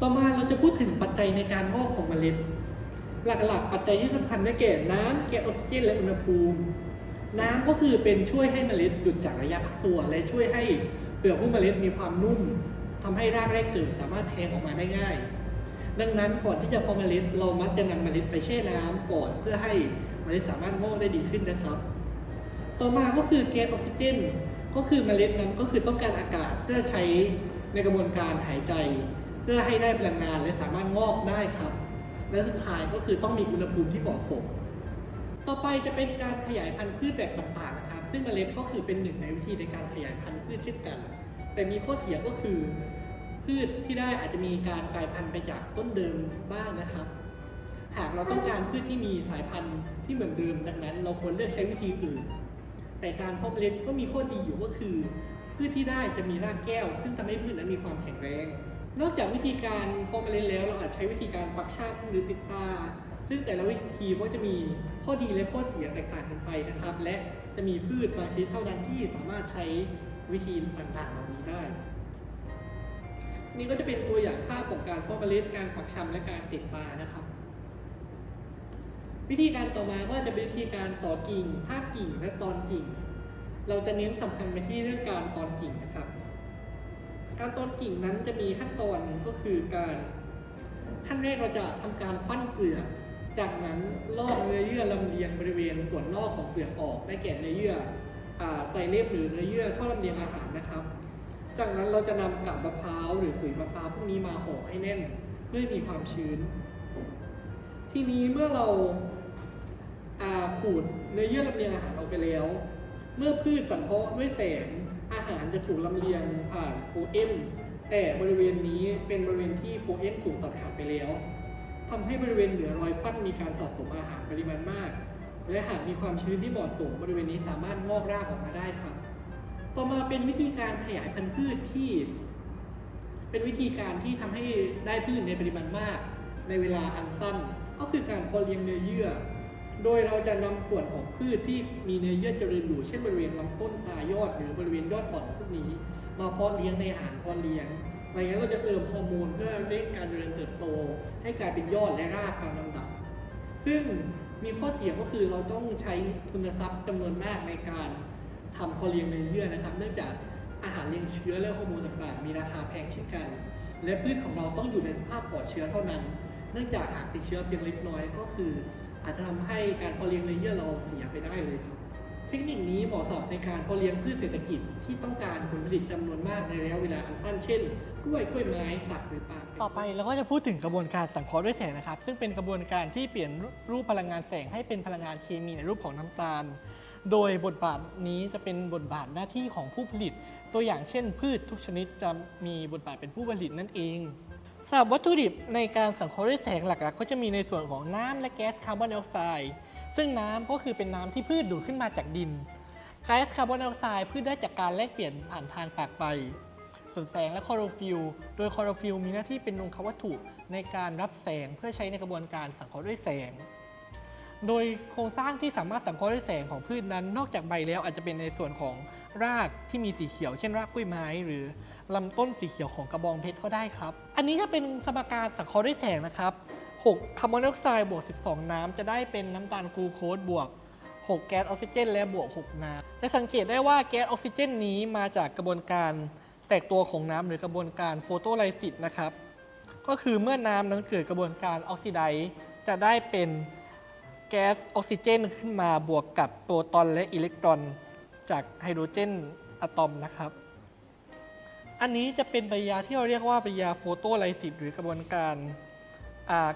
ต่อมาเราจะพูดถึงปัจจัยในการงอกของเมล็ด หลักๆ ปัจจัยที่สำคัญได้แก่น้ำแก๊สออกซิเจนและอุณหภูมิ น้ำก็คือเป็นช่วยให้เมล็ดหยุดจากระยะพักตัว และช่วยให้เปลือกของเมล็ดมีความนุ่มทำให้รากแรกเกิดสามารถแทงออกมาได้ง่าย ดังนั้นก่อนที่จะเพาะเมล็ด เรามักจะนำเมล็ดไปแช่น้ำก่อนเพื่อให้เมล็ดสามารถงอกได้ดีขึ้นนะครับ ต่อมาก็คือแก๊สออกซิเจน ก็คือเมล็ดนั้นก็คือต้องการอากาศเพื่อใช้ในกระบวนการหายใจ พื่อให้ได้พลังงานและสามารถงอกได้ครับ และสุดท้ายก็คือต้องมีอุณหภูมิที่เหมาะสม ต่อไปจะเป็นการขยายพันธุ์พืชแบบต่างๆนะครับ ซึ่งเมล็ดก็คือเป็นหนึ่งในวิธีในการขยายพันธุ์พืชเช่นกัน แต่มีข้อเสียก็คือ พืชที่ได้อาจจะมีการกลายพันธุ์ไปจากต้นเดิมบ้างนะครับ หากเราต้องการพืชที่มีสายพันธุ์ที่เหมือนเดิมดังนั้น เราควรเลือกใช้วิธีอื่น แต่การเพาะเมล็ดก็มีข้อดีอยู่ก็คือ พืชที่ได้จะมีรากแก้ว ซึ่งทำให้พืชนั้นมีความแข็งแรง นอกจากวิธีการเพาเมล็ดแล้วเราอาจใช้วิธีการปักชาหรือติดตา ซึ่งแต่ละวิธีก็จะมีข้อดีและข้อเสียแตกต่างกันไปนะครับ และจะมีพืชบางชนิดเท่านั้นที่สามารถใช้วิธีต่างๆเหล่านี้ได้ นี่ก็จะเป็นตัวอย่างภาพของการเพาะเมล็ดการปักชำและการติดตานะครับ วิธีการต่อมาก็จะเป็นวิธีการต่อกิ่งภาพกิ่งและตอนกิ่ง เราจะเน้นสำคัญไปที่เรื่องการตอนกิ่งนะครับ การตอนกิ่งนั้นจะมีขั้นตอนก็คือการขั้นแรกเราจะทำการควั้นเปลือกจากนั้นลอกเนื้อเยื่อลำเลียงบริเวณส่วนนอกของเปลือกออกได้แก่เนื้อเยื่ออ่าไซเลมหรือเนื้อเยื่อท่อลำเลียงอาหารนะครับ จากนั้นเราจะนำกาบมะพร้าวหรือขุยมะพร้าวพวกนี้มาห่อให้แน่นเพื่อให้มีความชื้น ทีนี้เมื่อเราอ่าขูดเนื้อเยื่อลำเลียงอาหารออกไปแล้ว เมื่อพืชสังเคราะห์ด้วยแสง อาหารจะถูกลำเลียงผ่านโฟเอ็มแต่บริเวณนี้เป็นบริเวณที่โฟเอ็มถูกตัดขาดไปแล้วทำให้บริเวณเหนือรอยควันมีการสะสมอาหารปริมาณมาก และหากมีความชื้นที่เหมาะสมบริเวณนี้สามารถงอกรากออกมาได้ครับ ต่อมาเป็นวิธีการขยายพันธุ์พืชที่ เป็นวิธีการที่ทำให้ได้พืชในปริมาณมาก ในเวลาอันสั้น ก็คือการเพาะเลี้ยงเนื้อเยื่อ โดยเราจะนำส่วนของพืชที่มีเนื้อเยื่อเจริญอยู่เช่นบริเวณลำต้นปลายยอด หรือบริเวณยอดอ่อนพวกนี้ มาเพาะเลี้ยงในอาหารเพาะเลี้ยงอะไรเงี้ยเราจะเติมฮอร์โมนเพื่อเร่งการเจริญเติบโต ให้กลายเป็นยอดและรากตามลำดับ ซึ่งมีข้อเสียก็คือเราต้องใช้ทุนทรัพย์จำนวนมากในการทำเพาะเลี้ยงเนื้อเยื่อนะครับ เนื่องจากอาหารเลี้ยงเชื้อและฮอร์โมนต่างๆ มีราคาแพงเช่นกัน และพืชของเราต้องอยู่ในสภาพปลอดเชื้อเท่านั้น เนื่องจากหากติดเชื้อเพียงเล็กน้อยก็คือ อาจจะทำให้การพาะเลี้ยงเนื้อเยื่อเราเสียไปได้เลยครับ เทคนิคนี้เหมาะสำหรับในการพาะเลี้ยงพืชเศรษฐกิจที่ต้องการผลผลิตจำนวนมากในระยะเวลาอันสั้นเช่นกล้วยกล้วยไม้สักหรือปาล์มต่อไปเราก็จะพูดถึงกระบวนการสังเคราะห์ด้วยแสงนะครับ ซึ่งเป็นกระบวนการที่เปลี่ยนรูปพลังงานแสงให้เป็นพลังงานเคมีในรูปของน้ำตาล โดยบทบาทนี้จะเป็นบทบาทหน้าที่ของผู้ผลิต ตัวอย่างเช่น พืชทุกชนิดจะมีบทบาทเป็นผู้ผลิตนั่นเอง สำหรับวัตถุดิบในการสังเคราะห์ด้วยแสงหลักๆ ก็จะมีในส่วนของน้ำและแก๊สคาร์บอนไดออกไซด์ซึ่งน้ำก็คือเป็นน้ำที่พืชดูดขึ้นมาจากดินแก๊สคาร์บอนไดออกไซด์พืชได้จากการแลกเปลี่ยนผ่านทางปากใบส่วนแสงและคลอโรฟิลล์โดยคลอโรฟิลล์มีหน้าที่เป็นองควัตถุในการรับแสงเพื่อใช้ในกระบวนการสังเคราะห์ด้วยแสง โดยโครงสร้างที่สามารถสังเคราะห์ด้วยแสงของพืชนั้น นอกจากใบแล้วอาจจะเป็นในส่วนของรากที่มีสีเขียว เช่นรากกล้วยไม้หรือ ลำต้นสีเขียวของกระบองเพชรก็ได้ครับ อันนี้จะเป็นสมการสังเคราะห์ด้วยแสงนะครับ6คาร์บอนไดออกไซด์บวก 12 น้ำจะได้เป็นน้ำตาลกลูโคสบวก 6 แก๊สออกซิเจน และบวก 6 น้ำจะสังเกตได้ว่าแก๊สออกซิเจนนี้มาจากกระบวนการแตกตัวของน้ำหรือกระบวนการโฟโตไลซิสนะครับ ก็คือเมื่อน้ำนั้นเกิดกระบวนการออกซิไดซ์จะได้เป็นแก๊สออกซิเจน ขึ้นมาบวกกับโปรตอนและอิเล็กตรอน จากไฮโดรเจนอะตอมนะครับ อันนี้จะเป็นปฏิกิริยาที่เราเรียกว่าปฏิกิริยาโฟโตไลซิสหรือกระบวนการ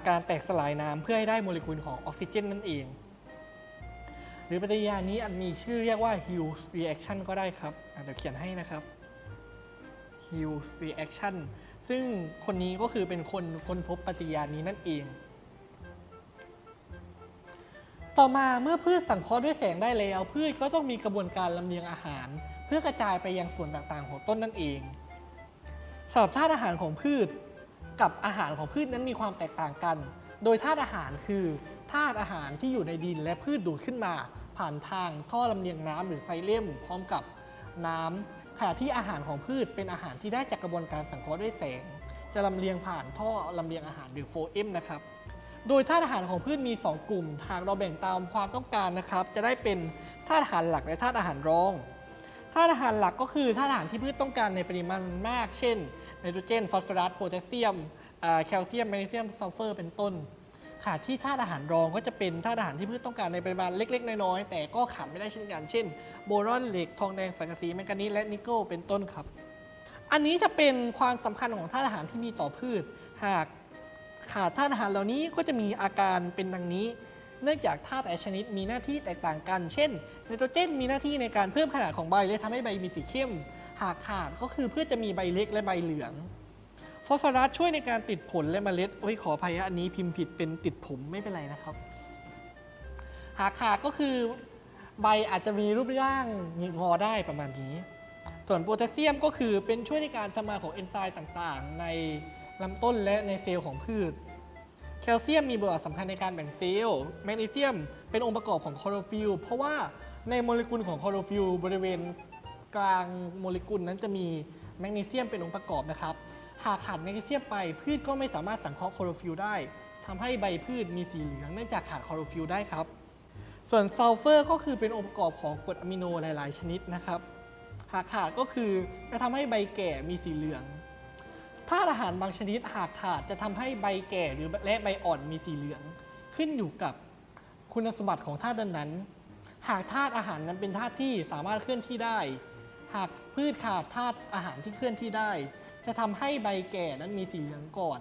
การแตกสลายน้ำเพื่อให้ได้โมเลกุลของออกซิเจนนั่นเอง หรือปฏิกิริยานี้อันมีชื่อเรียกว่า Hughes reaction ก็ได้ครับเดี๋ยวเขียนให้นะครับ Hughes reaction ซึ่งคนนี้ก็คือเป็นคนค้นพบปฏิกิริยานี้นั่นเอง ต่อมาเมื่อพืชสังเคราะห์ด้วยแสงได้แล้ว พืชก็ต้องมีกระบวนการลำเลียงอาหาร เพื่อกระจายไปยังส่วนต่างๆ ของต้นนั่นเอง สำหรับธาตุอาหารของพืช กับอาหารของพืชนั้นมีความแตกต่างกัน โดยธาตุอาหารคือธาตุอาหารที่อยู่ในดินและพืชดูดขึ้นมา ผ่านทางท่อลำเลียงน้ำหรือไซเลมพร้อมกับน้ำขณะที่อาหารของพืชเป็นอาหารที่ได้จากกระบวนการสังเคราะห์ด้วยแสง จะลำเลียงผ่านท่อลำเลียงอาหารหรือโฟเอมนะครับโดยธาตุอาหารของพืชมี 2 กลุ่มหากเราแบ่งตามความต้องการนะครับ จะได้เป็นธาตุอาหารหลักและธาตุอาหารรองธาตุอาหารหลักก็คือธาตุอาหารที่พืชต้องการในปริมาณมาก เช่น ไนโตรเจน ฟอสฟอรัส โพแทสเซียมแคลเซียม แมกนีเซียม ซัลเฟอร์ เป็นต้น ค่ะที่ธาตุอาหารรองก็จะเป็นธาตุอาหารที่พืชต้องการในปริมาณเล็ก ๆ น้อยๆ แต่ก็ขาดไม่ได้เช่นกัน เช่น โบรอน เหล็ก ทองแดง สังกะสี แมงกานีส และนิกเกิล เป็นต้นครับ อันนี้จะเป็นความสำคัญของธาตุอาหารที่มีต่อพืช หากขาดธาตุอาหารเหล่านี้ก็จะมีอาการเป็นดังนี้ เนื่องจากธาตุแต่ชนิดมีหน้าที่แตกต่างกัน เช่น ไนโตรเจนมีหน้าที่ในการเพิ่มขนาดของใบและทำให้ใบมีสีเข้ม หากขาดก็คือพืชจะมีใบเล็กและใบเหลือง ฟอสฟอรัสช่วยในการติดผลและเมล็ดโอ้ยขออภัยอันนี้พิมพ์ผิดเป็นติดผมไม่เป็นไรนะครับ หากขาดก็คือใบอาจจะมีรูปร่างหงอได้ประมาณนี้ ส่วนโพแทสเซียมก็คือเป็นช่วยในการทำงานของเอนไซม์ต่างๆ ในลำต้นและในเซลล์ของพืช แคลเซียมมีบทบาทสำคัญในการแบ่งเซลล์ แมกนีเซียมเป็นองค์ประกอบของคลอโรฟิลเพราะว่าในโมเลกุลของคลอโรฟิลบริเวณ กลางโมเลกุลนั้นจะมีแมกนีเซียมเป็นองค์ประกอบนะครับ หากขาดแมกนีเซียมไปพืชก็ไม่สามารถสังเคราะห์คลอโรฟิลล์ได้ทำให้ใบพืชมีสีเหลืองเนื่องจากขาดคลอโรฟิลล์ได้ครับ ส่วนซัลเฟอร์ก็คือเป็นองค์ประกอบของกรดอะมิโนหลาย ๆ ชนิดนะครับ หากขาดก็คือจะทำให้ใบแก่มีสีเหลืองธาตุอาหารบางชนิดหากขาดจะทำให้ใบแก่หรือและใบอ่อนมีสีเหลือง ขึ้นอยู่กับคุณสมบัติของธาตุนั้น หากธาตุอาหารนั้นเป็นธาตุที่สามารถเคลื่อนที่ได้ หากพืชขาดธาตุอาหารที่เคลื่อนที่ได้ จะทำให้ใบแก่นั้นมีสีเหลืองก่อน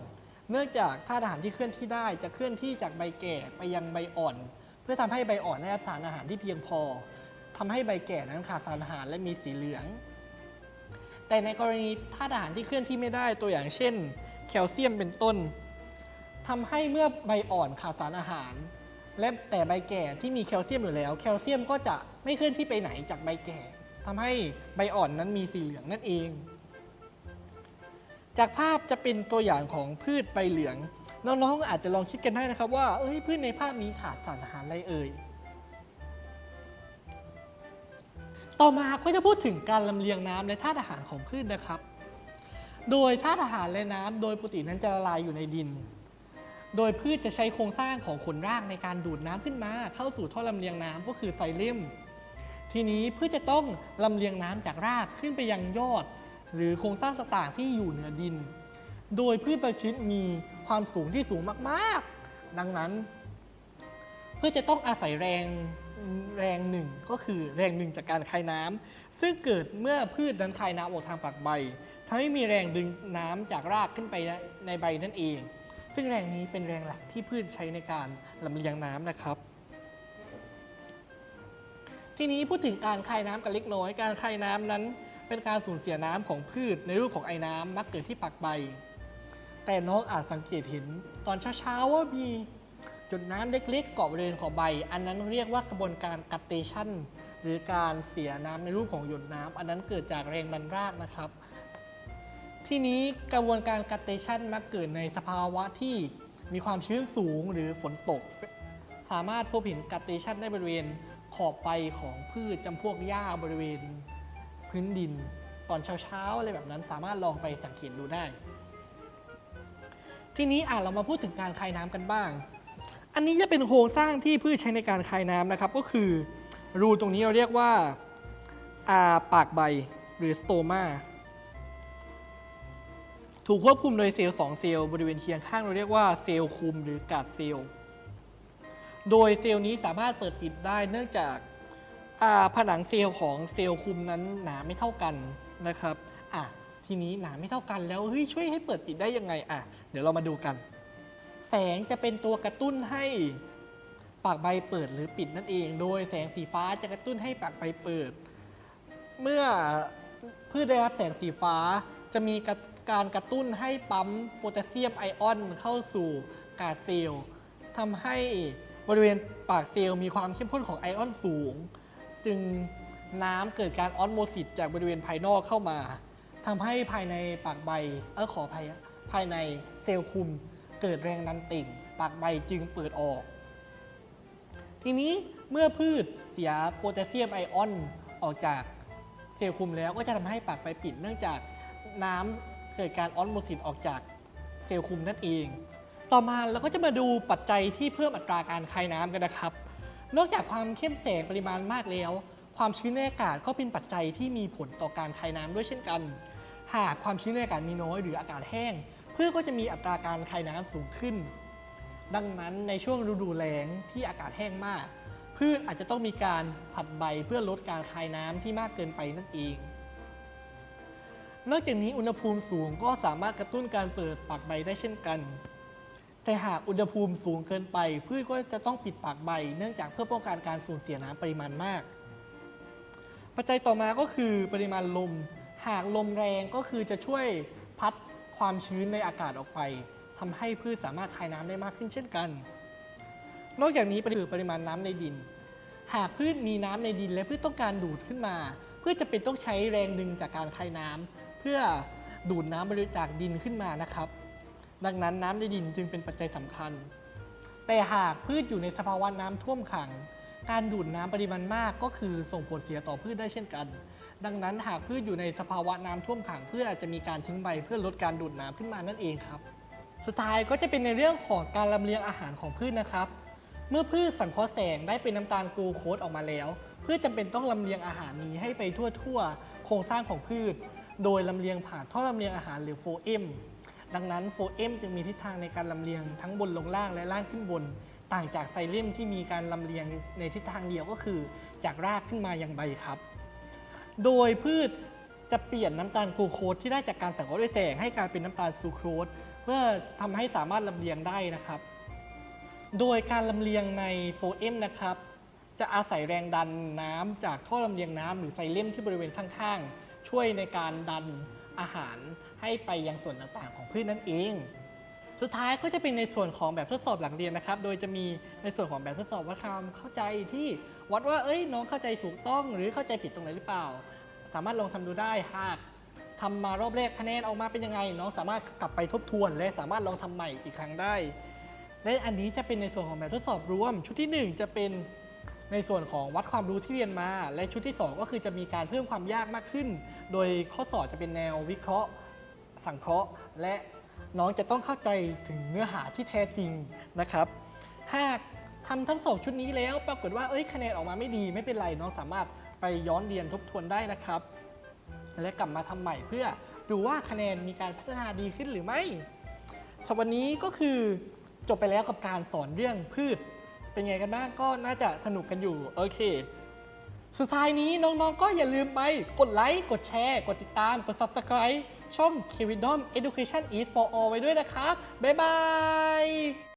เนื่องจากธาตุอาหารที่เคลื่อนที่ได้จะเคลื่อนที่จากใบแก่ไปยังใบอ่อน เพื่อทำให้ใบอ่อนได้รับสารอาหารที่เพียงพอทำให้ใบแก่นั้นขาดสารอาหารและมีสีเหลือง แต่ในกรณีธาตุอาหารที่เคลื่อนที่ไม่ได้ตัวอย่างเช่น แคลเซียมเป็นต้นทำให้เมื่อใบอ่อนขาดสารอาหาร และแต่ใบแก่ที่มีแคลเซียมอยู่แล้ว แคลเซียมก็จะไม่เคลื่อนที่ไปไหนจากใบแก่ ทำให้ใบอ่อนนั้นมีสีเหลืองนั่นเอง จากภาพจะเป็นตัวอย่างของพืชใบเหลือง น้องๆอาจจะลองคิดกันได้นะครับว่าเอ้ยพืชในภาพนี้ขาดสารอาหารอะไรเอ่ย ต่อมาก็จะพูดถึงการลำเลียงน้ำและธาตุอาหารของพืชนะครับ โดยธาตุอาหารและน้ำโดยปกตินั้นจะละลายอยู่ในดิน โดยพืชจะใช้โครงสร้างของขนรากในการดูดน้ำขึ้นมา เข้าสู่ท่อลำเลียงน้ำก็คือไซเลม ทีนี้พืชจะต้องลำเลียงน้ำจากรากขึ้นไปยังยอด หรือโครงสร้างต่างๆที่อยู่เหนือดิน โดยพืชบางชนิดมีความสูงที่สูงมากๆ ดังนั้น เพื่อจะต้องอาศัยแรงแรงหนึ่งก็คือแรงหนึ่งจากการคายน้ำซึ่งเกิดเมื่อพืชนั้นคายน้ำออกทางปากใบทำให้มีแรงดึงน้ำจากรากขึ้นไปในใบนั่นเอง ซึ่งแรงนี้เป็นแรงหลักที่พืชใช้ในการลำเลียงน้ำนะครับ ทีนี้พูดถึงการคายน้ำกันเล็กน้อย การคายน้ำนั้น เป็นการสูญเสียน้ำของพืชในรูปของไอ้น้ำมักเกิดที่ปากใบ แต่น้องอาจสังเกตเห็นตอนเช้าๆว่ามีจุดน้ำเล็กๆเกาะบริเวณของใบ อันนั้นเรียกว่ากระบวนการกัตเตชันหรือการเสียน้ำในรูปของหยดน้ำอันนั้นเกิดจากแรงดันรากนะครับ ทีนี้กระบวนการกัตเตชันมักเกิดในสภาวะที่มีความชื้นสูงหรือฝนตก สามารถพบเห็นกัตเตชันได้บริเวณ ขอบใบของพืชจำพวกหญ้าบริเวณพื้นดิน ตอนเช้าๆอะไรแบบนั้นสามารถลองไปสังเกตดูได้ ทีนี้อะเรามาพูดถึงการคายน้ำกันบ้าง อันนี้จะเป็นโครงสร้างที่พืชใช้ในการคายน้ำนะครับ ก็คือ รูตรงนี้เราเรียกว่าอาปากใบหรือสโตมาถูกควบคุมโดยเซลล์2เซลล์บริเวณเคียงข้างเราเรียกว่าเซลล์คุมหรือกาดเซลล์ โดยเซลล์นี้สามารถเปิดปิดได้เนื่องจากาผนังเซลล์ของเซลล์คุมนั้นหนาไม่เท่ากันนะครับอะทีนี้หนาไม่เท่ากันแล้วเฮ้ยช่วยให้เปิดปิดได้ยังไงอะเดี๋ยวเรามาดูกัน แสงจะเป็นตัวกระตุ้นให้ปากใบเปิดหรือปิดนั่นเอง โดยแสงสีฟ้าจะกระตุ้นให้ปากใบเปิด เมื่อพืชได้รับแสงสีฟ้าจะมีกการกระตุ้นให้ปั๊มโพแทสเซียมไอออนเข้าสู่กาเซลล์ทำให้ บริเวณปากเซลล์มีความเข้มข้นของไอออนสูง จึงน้ำเกิดการออสโมซิสจากบริเวณภายนอกเข้ามาทำให้ภายในปากใบเออขอภัยภายในเซลล์คุมเกิดแรงดันติ่ง ปากใบจึงเปิดออก ทีนี้เมื่อพืชเสียโพแทสเซียมไอออนออกจากเซลล์คุมแล้วก็จะทำให้ปากใบปิดเนื่องจากน้ำเกิดการออสโมซิสออกจากเซลล์คุมนั่นเอง ต่อมาเราก็จะมาดูปัจจัยที่เพิ่มอัตราการคายน้ำกันนะครับ นอกจากความเข้มแสงปริมาณมากแล้ว ความชื้นในอากาศก็เป็นปัจจัยที่มีผลต่อการคายน้ำด้วยเช่นกัน หากความชื้นในอากาศมีน้อยหรืออากาศแห้งพืชก็จะมีอัตราการคายน้ำสูงขึ้น ดังนั้นในช่วงฤดูแล้งที่อากาศแห้งมาก พืชอาจจะต้องมีการผัดใบเพื่อลดการคายน้ำที่มากเกินไปนั่นเองนอกจากนี้อุณหภูมิสูงก็สามารถกระตุ้นการเปิดปากใบได้เช่นกัน แต่หากอุณหภูมิสูงเกินไป พืชก็จะต้องปิดปากใบ เนื่องจากเพื่อป้องกันการสูญเสียน้ำปริมาณมาก ปัจจัยต่อมาก็คือปริมาณลม หากลมแรงก็คือจะช่วยพัดความชื้นในอากาศออกไปทำให้พืชสามารถคายน้ำได้มากขึ้นเช่นกัน นอกจากนี้คือปริมาณน้ำในดิน หากพืชมีน้ำในดิน และพืชต้องการดูดขึ้นมาพืชจะเป็นต้องใช้แรงดึงจากการคายน้ำเพื่อดูดน้ำบริจากดินขึ้นมานะครับ ดังนั้นน้ำในดินจึงเป็นปัจจัยสำคัญ แต่หากพืชอยู่ในสภาวะน้ำท่วมขัง การดูดน้ำปริมาณมากก็คือส่งผลเสียต่อพืชได้เช่นกัน ดังนั้นหากพืชอยู่ในสภาวะน้ำท่วมขังพืชอาจจะมีการทิ้งใบเพื่อลดการดูดน้ำขึ้นมานั่นเองครับ สุดท้ายก็จะเป็นในเรื่องของการลำเลียงอาหารของพืชนะครับ เมื่อพืชสังเคราะห์แสงได้เป็นน้ำตาลกลูโคสออกมาแล้วพืชจำเป็นต้องลำเลียงอาหารนี้ให้ไปทั่วๆโครงสร้างของพืช โดยลำเลียงผ่านท่อลำเลียงอาหารหรือโฟเอม ดังนั้นโฟเอมจึงมีทิศทางในการลำเลียงทั้งบนลงล่างและล่างขึ้นบน ต่างจากไซเลมที่มีการลำเลียงในทิศทางเดียวก็คือ จากรากขึ้นมายังใบครับ โดยพืชจะเปลี่ยนน้ำตาลกลูโคสที่ได้จากการสังเคราะห์ด้วยแสงให้กลายเป็นน้ำตาลซูโครสเพื่อทำให้สามารถลำเลียงได้นะครับ โดยการลำเลียงในโฟเอมนะครับจะอาศัยแรงดันน้ำจากท่อลำเลียงน้ำหรือไซเลมที่บริเวณข้างๆ ช่วยในการดันอาหาร ให้ไปยังส่วนต่างๆ ของพืชนนั่นเอง สุดท้ายก็จะเป็นในส่วนของแบบทดสอบหลังเรียนนะครับ โดยจะมีในส่วนของแบบทดสอบวัดความเข้าใจที่วัดว่าเอ้ยน้องเข้าใจถูกต้องหรือเข้าใจผิดตรงไหนหรือเปล่า สามารถลองทำดูได้หากทำมารอบแรกคะแนนออกมาเป็นยังไง น้องสามารถกลับไปทบทวน และสามารถลองทำใหม่อีกครั้งได้ และอันนี้จะเป็นในส่วนของแบบทดสอบรวม ชุดที่ 1 จะเป็นในส่วนของวัดความรู้ที่เรียนมา และชุดที่ 2 ก็คือจะมีการเพิ่มความยากมากขึ้น โดยข้อสอบจะเป็นแนววิเคราะห์ สังเคราะห์ และน้องจะต้องเข้าใจถึงเนื้อหาที่แท้จริงนะครับ หากทำทั้งสองชุดนี้แล้วปรากฏว่าเอ้ยคะแนนออกมาไม่ดีไม่เป็นไรน้องสามารถไปย้อนเรียนทบทวนได้นะครับ และกลับมาทำใหม่เพื่อดูว่าคะแนนมีการพัฒนาดีขึ้นหรือไม่สำหรับวันนี้ก็คือจบไปแล้วกับการสอนเรื่องพืช เป็นไงกันบ้างก็น่าจะสนุกกันอยู่โอเค สุดท้ายนี้น้องๆ ก็อย่าลืมไปกดไลค์ กดแชร์ กดติดตาม กด Subscribe ช่อง k v i d o m Education is for all ไว้ด้วยนะครับ บ๊ายบาย